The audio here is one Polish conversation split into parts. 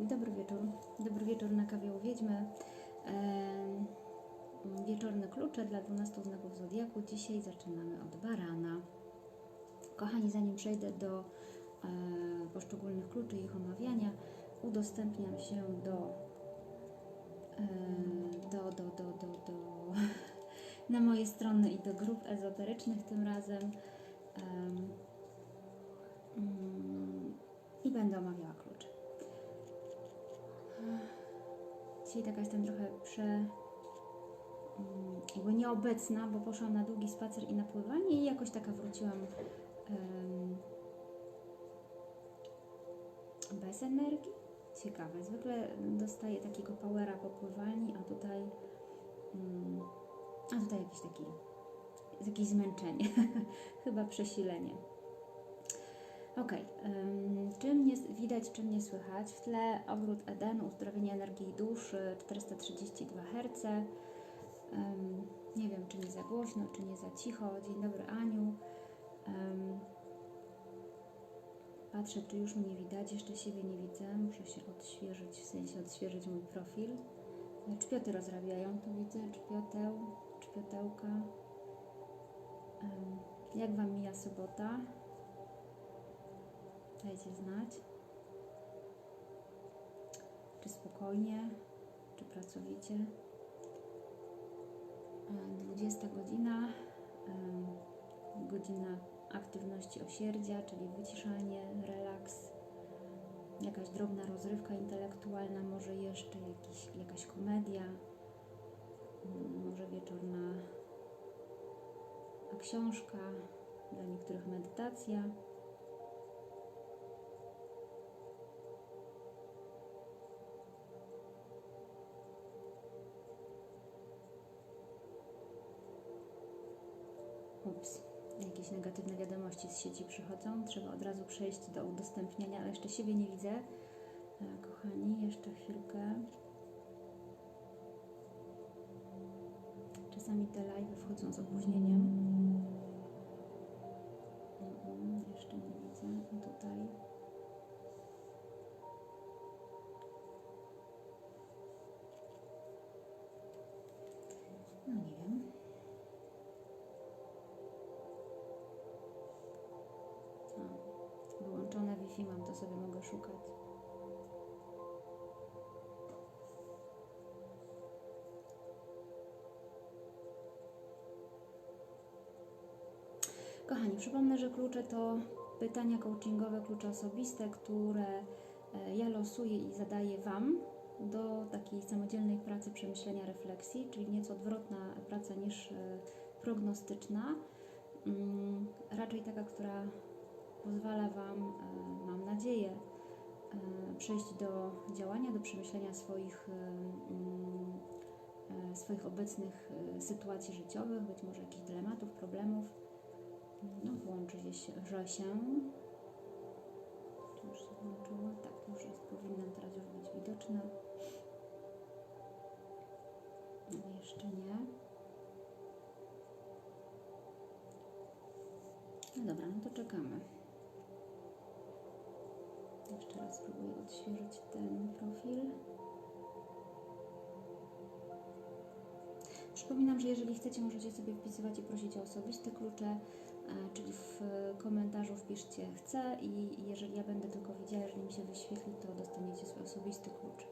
Dobry wieczór. Dobry wieczór na kawie u Wiedźmy. Em, Wieczorne klucze dla 12 znaków Zodiaku. Dzisiaj zaczynamy od barana. Kochani, zanim przejdę do e, poszczególnych kluczy i ich omawiania, udostępniam się do, e, do, do, do, do, do na moje strony i do grup ezoterycznych tym razem. Em, mm, I będę omawiała klucze. Dzisiaj taka jestem trochę prze... mm, jakby nieobecna, bo poszłam na długi spacer i na pływanie i jakoś taka wróciłam em, bez energii. Ciekawe. Zwykle dostaję takiego powera po pływalni, a tutaj mm, a tutaj jakiś taki jakieś zmęczenie. Chyba przesilenie. Ok, czym nie widać, czym nie słychać? W tle ogród Edenu, uzdrowienie energii duszy, 432 Hz. Nie wiem, czy nie za głośno, czy nie za cicho. Dzień dobry, Aniu. Patrzę, czy już mnie widać. Jeszcze siebie nie widzę. Muszę się odświeżyć, w sensie odświeżyć mój profil. Czpioty rozrabiają, tu widzę, czpioteł, czpiotełka. Jak Wam mija sobota? Dajcie znać. Czy spokojnie, czy pracowicie. E, 20 godzina, e, godzina aktywności osierdzia, czyli wyciszanie, relaks, jakaś drobna rozrywka intelektualna, może jeszcze jakiś, jakaś komedia, mm, może wieczorna książka, dla niektórych medytacja. Ups, jakieś negatywne wiadomości z sieci przychodzą. Trzeba od razu przejść do udostępniania, ale jeszcze siebie nie widzę. E, Kochani, jeszcze chwilkę. Czasami te live wchodzą z opóźnieniem. Jeszcze nie widzę. I tutaj. Mogę szukać. Kochani, przypomnę, że klucze to pytania coachingowe, klucze osobiste, które e, ja losuję i zadaję Wam do takiej samodzielnej pracy, przemyślenia, refleksji, czyli nieco odwrotna praca niż e, prognostyczna. Mm, Raczej taka, która pozwala Wam, e, mam nadzieję, przejść do działania, do przemyślenia swoich, e, mm, e, swoich obecnych e, sytuacji życiowych, być może jakichś dylematów, problemów. No, włączy się, się. To już się włączyło. Tak, już jest, powinno teraz już być widoczne. No, jeszcze nie. No dobra, no to czekamy. Jeszcze raz spróbuję odświeżyć ten profil. Przypominam, że jeżeli chcecie, możecie sobie wpisywać i prosić o osobiste klucze, e, czyli w komentarzu wpiszcie chcę i jeżeli ja będę tylko widziała, jeżeli mi się wyświetli, to dostaniecie swój osobisty klucz.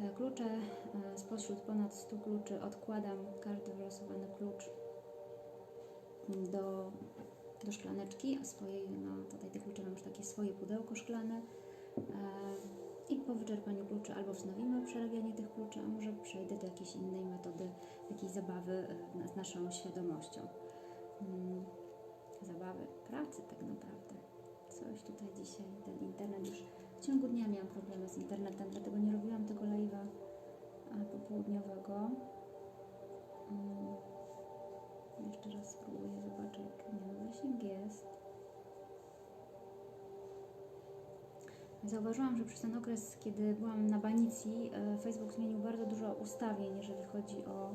E, Klucze e, spośród ponad 100 kluczy odkładam każdy wylosowany klucz do, do szklaneczki, a swojej, no tutaj te klucze mam już takie swoje pudełko szklane. E, I po wyczerpaniu kluczy albo wznowimy przerabianie tych kluczy, a może przejdę do jakiejś innej metody, jakiejś zabawy e, z naszą świadomością. Mm, Zabawy, pracy tak naprawdę. Coś tutaj dzisiaj, ten internet już w ciągu dnia miałam problemy z internetem, dlatego nie robiłam tego live'a e, popołudniowego. Mm, Jeszcze raz spróbuję zobaczyć, jak no, zasięg jest. Zauważyłam, że przez ten okres, kiedy byłam na banicji, e, Facebook zmienił bardzo dużo ustawień, jeżeli chodzi o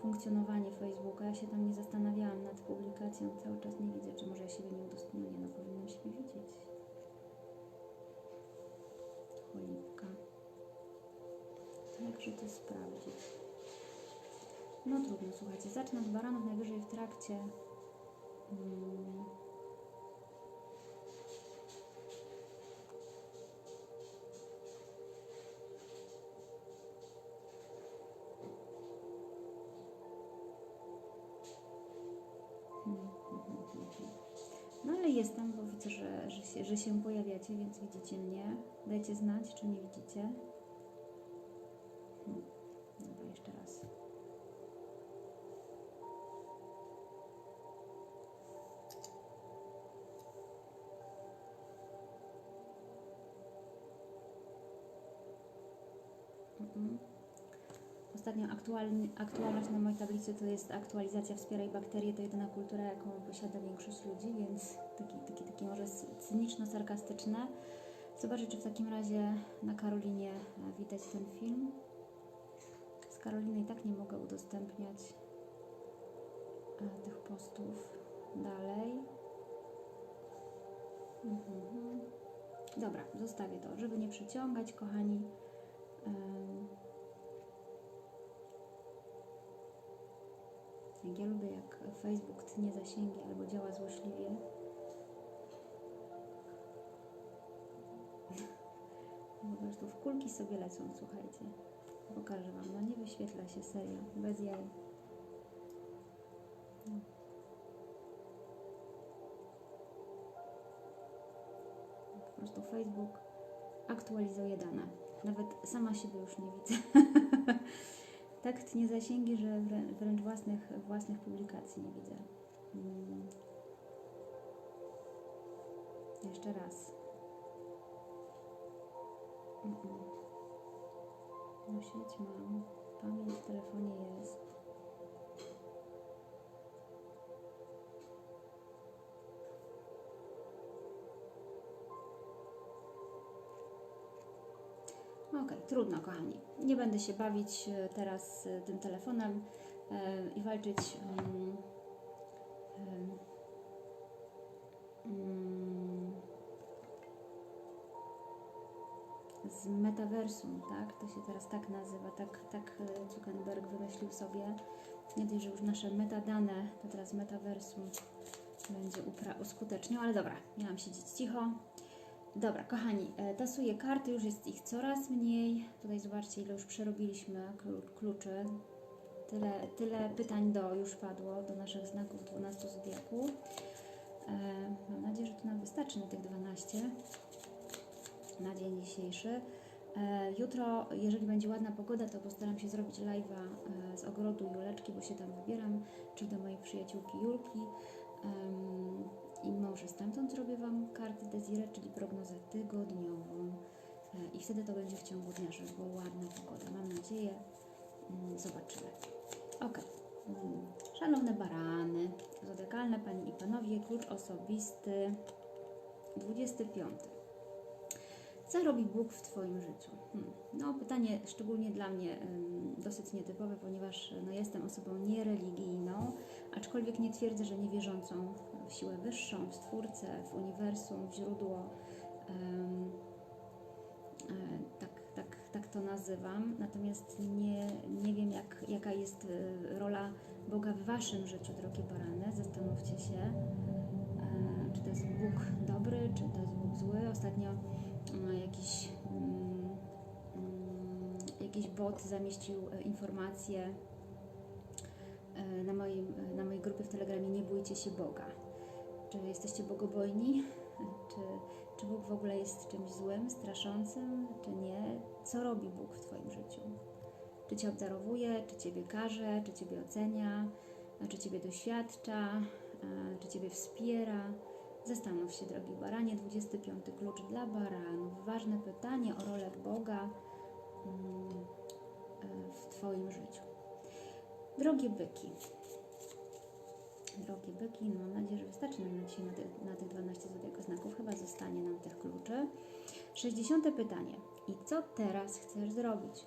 funkcjonowanie Facebooka. Ja się tam nie zastanawiałam nad publikacją, cały czas nie widzę, czy może ja siebie nie udostępnię. No, powinnam siebie widzieć. Cholipka. jakże to sprawdzić. No trudno, słuchajcie. Zacznę od baranów najwyżej w trakcie. Mm. Że, się, że się pojawiacie, więc widzicie mnie. Dajcie znać, czy nie widzicie. Hmm. Dobra, jeszcze raz. Mhm. Aktualny, aktualność na mojej tablicy to jest aktualizacja Wspieraj bakterie, to jedyna kultura, jaką posiada większość ludzi, więc taki, taki, taki może cyniczno-sarkastyczne. Zobaczę, czy w takim razie na Karolinie e, widać ten film. Z Karoliny i tak nie mogę udostępniać e, tych postów dalej. Mhm. Dobra, zostawię to, żeby nie przeciągać, kochani. Jak ja lubię, jak Facebook tnie zasięgi albo działa złośliwie. Po prostu w kulki sobie lecą, słuchajcie. Pokażę Wam, no nie wyświetla się serio, bez jaj. Po prostu Facebook aktualizuje dane. Nawet sama siebie już nie widzę. tak tnie zasięgi, że wrę- wręcz własnych, własnych publikacji nie widzę. Mm. Jeszcze raz. Mm-mm. No sieć mam, pamięć w telefonie jest. Trudno, kochani. Nie będę się bawić e, teraz e, tym telefonem e, i walczyć z metaversum, tak? To się teraz tak nazywa, tak, tak Zuckerberg wymyślił sobie. Nie dość, że już nasze metadane, to teraz metaversum będzie uskuteczniał, ale dobra, miałam siedzieć cicho. Dobra, kochani, e, tasuję karty, już jest ich coraz mniej. Tutaj zobaczcie, ile już przerobiliśmy klu- kluczy. Tyle, tyle pytań do już padło, do naszych znaków 12 zodiaku. E, mam nadzieję, że to nam wystarczy na tych 12 na dzień dzisiejszy. E, jutro, jeżeli będzie ładna pogoda, to postaram się zrobić live'a z ogrodu Juleczki, bo się tam wybieram, czy do mojej przyjaciółki Julki. I może stamtąd zrobię Wam kartę Desire, czyli prognozę tygodniową. E, I wtedy to będzie w ciągu dnia, żeby była ładna pogoda. Mam nadzieję. Mm, Zobaczymy. Ok. Mm, Szanowne barany, zodiakalne Panie i Panowie, klucz osobisty 25. Co robi Bóg w Twoim życiu? Hmm. No, pytanie szczególnie dla mnie ym, dosyć nietypowe, ponieważ no, jestem osobą niereligijną, aczkolwiek nie twierdzę, że niewierzącą w siłę wyższą, w Stwórcę, w uniwersum, w źródło. E, tak, tak, tak to nazywam. Natomiast nie, nie wiem, jak, jaka jest y, rola Boga w Waszym życiu, drogie barany. Zastanówcie się, e, czy to jest Bóg dobry, czy to jest Bóg zły. Ostatnio mm, jakiś, mm, jakiś bot zamieścił e, informację e, na, moim, na mojej grupie w Telegramie Nie bójcie się Boga. Czy jesteście bogobojni? Czy, czy Bóg w ogóle jest czymś złym, straszącym, czy nie? Co robi Bóg w Twoim życiu? Czy Cię obdarowuje, czy Ciebie karze, czy Ciebie ocenia, a czy Ciebie doświadcza, a czy Ciebie wspiera? Zastanów się, drogi baranie, 25 klucz dla baranów. Ważne pytanie o rolę Boga mm, e, w Twoim życiu. Drogie byki, drogie byki, mam nadzieję, że wystarczy nam na dzisiaj na, tych- na tych 12 zodiaków znaków. Chyba zostanie nam tych kluczy. 60 pytanie. I co teraz chcesz zrobić?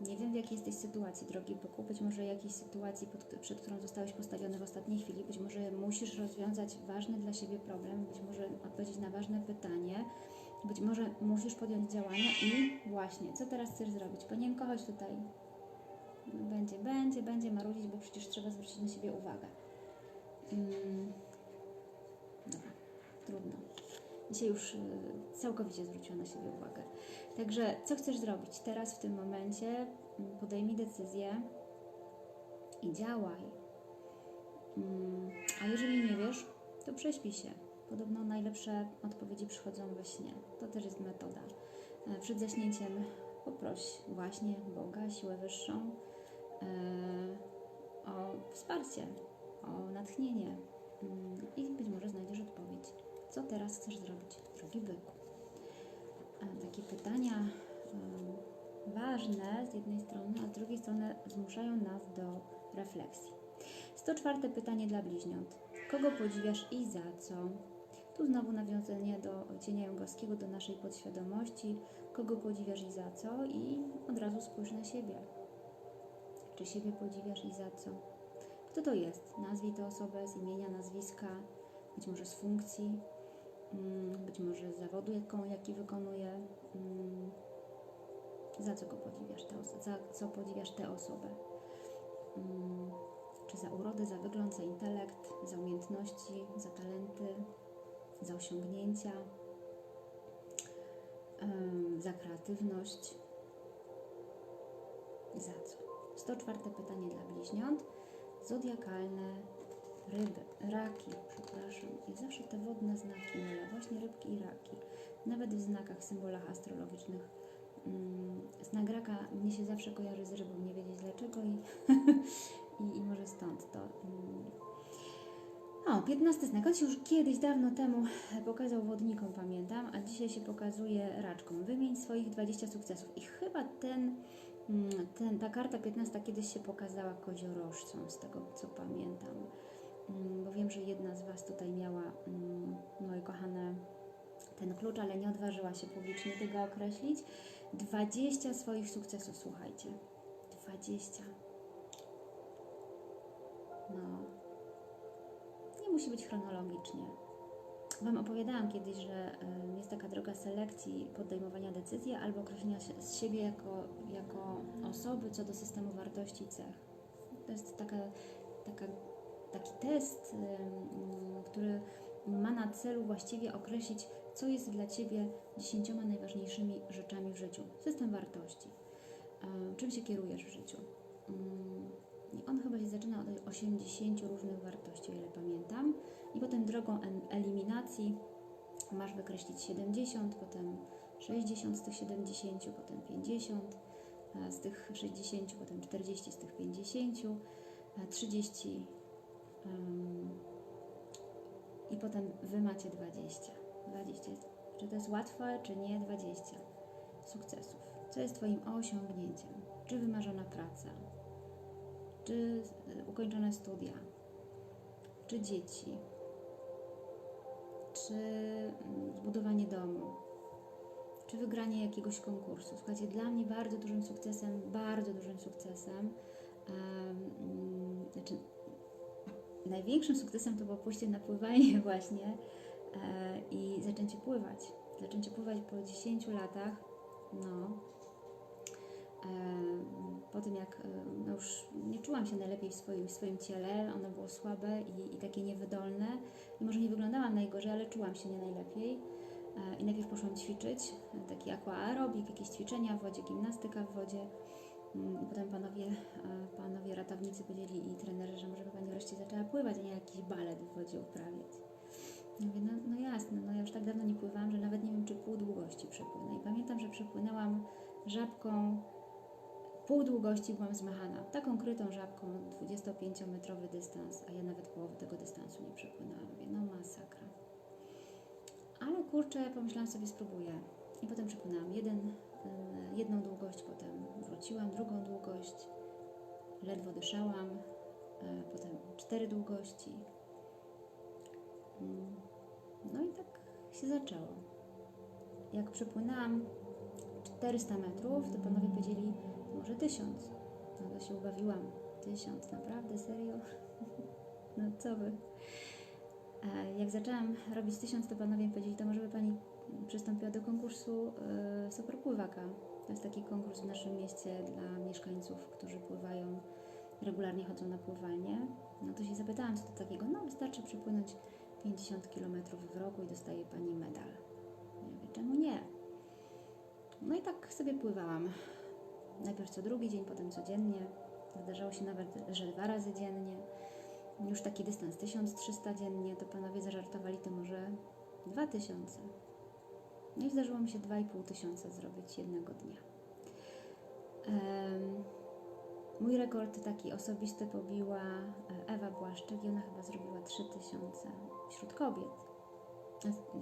Nie wiem, w jakiej jesteś sytuacji, drogi byku. Być może jakiejś sytuacji, pod, przed którą zostałeś postawiony w ostatniej chwili. Być może musisz rozwiązać ważny dla siebie problem. Być może odpowiedzieć na ważne pytanie. Być może musisz podjąć działania i właśnie, co teraz chcesz zrobić? Panienko, chodź tutaj. Będzie, będzie, będzie marudzić, bo przecież trzeba zwrócić na siebie uwagę. Mm. Dobra, trudno. Dzisiaj już y, całkowicie zwróciła na siebie uwagę. Także co chcesz zrobić teraz w tym momencie? Mm, Podejmij decyzję i działaj. Mm, A jeżeli nie wiesz, to prześpij się. Podobno najlepsze odpowiedzi przychodzą we śnie. To też jest metoda. E, Przed zaśnięciem poproś właśnie Boga, siłę wyższą e, o wsparcie, o natchnienie Mm, i być może znajdziesz odpowiedź. Co teraz chcesz zrobić, drogi byku? E, Takie pytania em, ważne z jednej strony, a z drugiej strony zmuszają nas do refleksji. 104 pytanie dla bliźniąt. Kogo podziwiasz i za co? Tu znowu nawiązanie do cienia jongowskiego, do naszej podświadomości. Kogo podziwiasz i za co? I od razu spójrz na siebie. Czy siebie podziwiasz i za co? Kto to jest? Nazwij tę osobę z imienia, nazwiska, być może z funkcji, mm, być może z zawodu, jaką, jaki wykonuje. mm. Za co go podziwiasz? Tę za co podziwiasz tę osobę? Mm, Czy za urodę, za wygląd, za intelekt, za umiejętności, za talenty, za osiągnięcia, za kreatywność? Za co? 104 pytanie dla bliźniąt. Zodiakalne ryby, raki, przepraszam. I zawsze te wodne znaki mylę, właśnie rybki i raki. Nawet w znakach, symbolach astrologicznych. Mm, Znak raka mnie się zawsze kojarzy z rybą, nie wiedzieć dlaczego i, i, i może stąd to. O, 15 znak. On się już kiedyś, dawno temu pokazał wodnikom, pamiętam, a dzisiaj się pokazuje raczkom. Wymień swoich 20 sukcesów. I chyba ten, mm, ten, ta karta 15 kiedyś się pokazała koziorożcom, z tego co pamiętam. Mm, Bo wiem, że jedna z Was tutaj miała, mm, moje kochane, ten klucz, ale nie odważyła się publicznie tego określić. 20 swoich sukcesów, słuchajcie. 20. No. Musi być chronologicznie. Wam opowiadałam kiedyś, że jest taka droga selekcji podejmowania decyzji albo określenia z siebie jako, jako osoby co do systemu wartości i cech. To jest taka, taka, taki test, który ma na celu właściwie określić, co jest dla Ciebie dziesięcioma najważniejszymi rzeczami w życiu. System wartości. E, Czym się kierujesz w życiu? On chyba się zaczyna od 80 różnych wartości, o ile pamiętam. I potem drogą eliminacji masz wykreślić 70, potem 60 z tych 70, potem 50 e, z tych 60, potem 40 z tych 50, e, 30 em, i potem Wy macie 20. 20. Czy to jest łatwe, czy nie? 20 sukcesów. Co jest Twoim osiągnięciem? Czy wymarzona praca? Czy y, ukończone studia? Czy dzieci? Czy mm, zbudowanie domu? Czy wygranie jakiegoś konkursu? Słuchajcie, dla mnie bardzo dużym sukcesem, bardzo dużym sukcesem, em, mm, znaczy największym sukcesem to było pójście na pływanie właśnie e, i zaczęcie pływać. Zaczęcie pływać po 10 latach, no. Po tym jak e, no już nie czułam się najlepiej w swoim, w swoim ciele, ono było słabe i, i takie niewydolne i może nie wyglądałam najgorzej, ale czułam się nie najlepiej. E, I najpierw poszłam ćwiczyć, e, taki aquaerobik, jakieś ćwiczenia w wodzie, gimnastyka w wodzie. Mm, I potem panowie, panowie ratownicy powiedzieli i trenerzy, że może by Pani wreszcie zaczęła pływać, a nie jakiś balet w wodzie uprawiać. Ja mówię, no, no jasne, no ja już tak dawno nie pływałam, że nawet nie wiem, czy pół długości przepłynę. I pamiętam, że przepłynęłam żabką, pół długości byłam zmachana. Taką krytą żabką, 25-metrowy dystans, a ja nawet połowy tego dystansu nie przepłynęłam. Mówię, no masakra. Ale kurczę, pomyślałam sobie, spróbuję. I potem przepłynęłam jeden, y, jedną długość, potem wróciłam, drugą długość, ledwo dyszałam, y, potem cztery długości. Mm, No i tak się zaczęło. Jak przepłynęłam 400 metrów, to panowie powiedzieli, może 1000. No to się ubawiłam. 1000, naprawdę, serio? No co? E, Jak zaczęłam robić 1000, to panowie powiedzieli, to może by pani przystąpiła do konkursu y, Superpływaka. To jest taki konkurs w naszym mieście dla mieszkańców, którzy pływają, regularnie chodzą na pływalnię. No to się zapytałam, co to takiego. No wystarczy przepłynąć 50 km w roku i dostaje Pani medal. Ja mówię, czemu nie? No i tak sobie pływałam. Najpierw co drugi dzień, potem codziennie. Zdarzało się nawet, że dwa razy dziennie. Już taki dystans 1300 dziennie, to panowie zażartowali, to może 2000. No i zdarzyło mi się 2,5 tysiąca zrobić jednego dnia. Em, mój rekord taki osobisty pobiła e, Ewa Błaszczyk i ona chyba zrobiła 3000 wśród kobiet.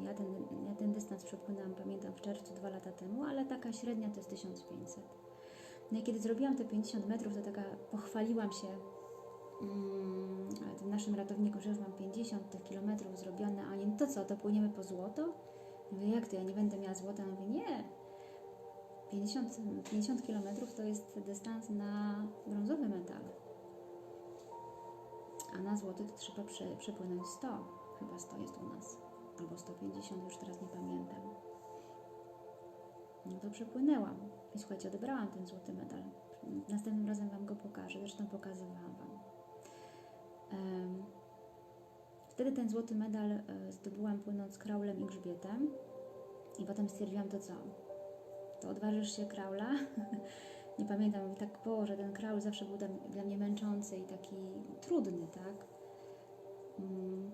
Ja ten, ja ten dystans przepłynęłam, pamiętam, w czerwcu dwa lata temu, ale taka średnia to jest 1500. No i kiedy zrobiłam te 50 metrów, to taka pochwaliłam się mm, tym naszym ratownikom, że już mam 50 tych kilometrów zrobione, a no to co, to płyniemy po złoto? Mówię, jak to, ja nie będę miała złota? Mówię, nie. 50, 50 kilometrów to jest dystans na brązowy medal. A na złoty to trzeba prze, przepłynąć 100. Chyba 100 jest u nas. Albo 150, już teraz nie pamiętam. No to przepłynęłam. I słuchajcie, odebrałam ten złoty medal. Następnym razem Wam go pokażę, zresztą pokazywałam Wam. Wtedy ten złoty medal e, zdobyłam płynąc kraulem i grzbietem. I potem stwierdziłam, to co? To odważysz się kraula? Nie pamiętam, tak było, że ten kraul zawsze był dla, dla mnie męczący i taki trudny, tak? Mm.